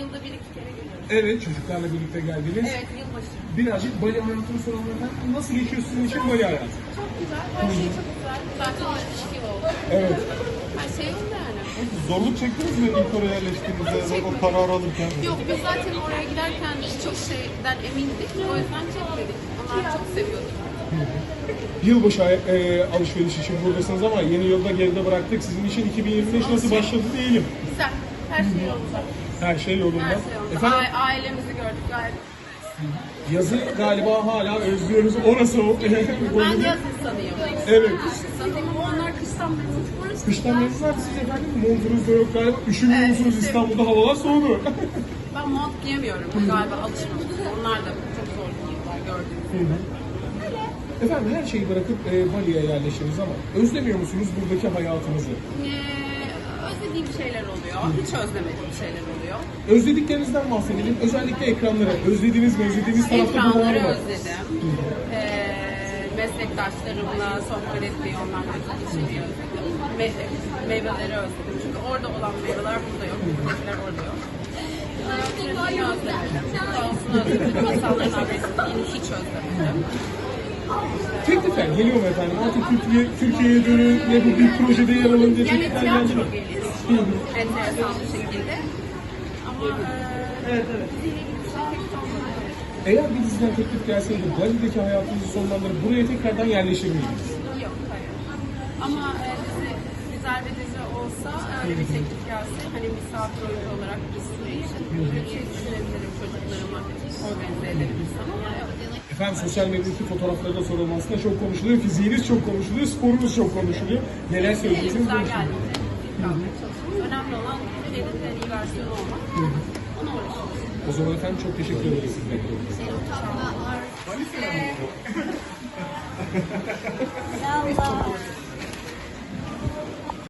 yılda bir iki kere geliyoruz. Evet, çocuklarla birlikte geldiniz. Evet, yılbaşı. Birazcık Bali hayatını soralım. Nasıl geçiyor sizin için Bali hayatı? Çok güzel, her şey çok güzel. Zaten 72 yıl oldu. Evet. Her şey yolunda yani. Zorluk çektiniz mi ilk oraya yerleştiğinizde o kararı alırken? Yok biz zaten oraya giderken birçok şeyden emindik. O yüzden çekmedik. Onlar çok seviyordu. Yılbaşı e, alışveriş için buradasınız ama yeni yılda geride bıraktık. Sizin için 2025 nasıl başladı diyelim. Güzel. Her şey yolunda. Her şey yolunda. Her şey yolunda. Efendim A- ailemizi gördük gayet. yazı galiba hala özlüyoruz. Orası o. Ben yaz insanıyım. Evet. Kış insanıyım ama onlar kıştan memnun. Burası Kıştan güzel. mevzular siz efendim montunuz da yok galiba. Üşümüyor Evet, musunuz. İstanbul'da havalar soğudu. Ben mont giyemiyorum galiba alışmadım. Onlar da çok zor giyiyorlar gördüğünüz efendim her şeyi bırakıp e, Bali'ye yerleştiniz ama özlemiyor musunuz buradaki hayatınızı? Ee, özlediğim şeyler oluyor. Hiç özlemediğim şeyler oluyor. Özlediklerinizden bahsedelim. Özellikle ekranları. Özlediğiniz mi? Özlediğiniz tarafta bu var Ekranları mı? özledim. Ee, meslektaşlarımla sohbet etmeyi, onlarla çalışmayı özledim. Me- meyveleri özledim. Çünkü orada olan meyveler burada yok. Buradakiler orada yok. Ee, trafiğini özledim. Doğasını özledim. İnsanların agresifliğini hiç özlemedim. Teklifler geliyor mu efendim? Artık Türkiye, Türkiye'ye dönün ve bu bir projede yer alın diye Yani teklifler geldi mi? tiyatro geliyor. Enteresan bir şekilde. Ama e, evet, evet. Eğer bir diziden teklif gelseydi Bali'deki hayatınızı sonlandırıp buraya tekrardan yerleşir miydiniz? Yok hayır. Ama e, dizi, güzel bir dizi olsa öyle bir teklif gelse hani misafir oyuncu olarak bir süre için böyle bir şey düşünebilirim çocuklarıma organize edebilirsem ama. Efendim sosyal medyadaki fotoğrafları da soralım aslında çok konuşuluyor. Fiziğiniz çok konuşuluyor, sporunuz çok konuşuluyor. Neler söyleyeceksiniz? Elimizden geldiğince çalışıyoruz. Önemli olan ülkenin en iyi versiyonu olmak. Ona uğraşıyoruz. O zaman efendim çok teşekkür ederiz sizden. Var. Ya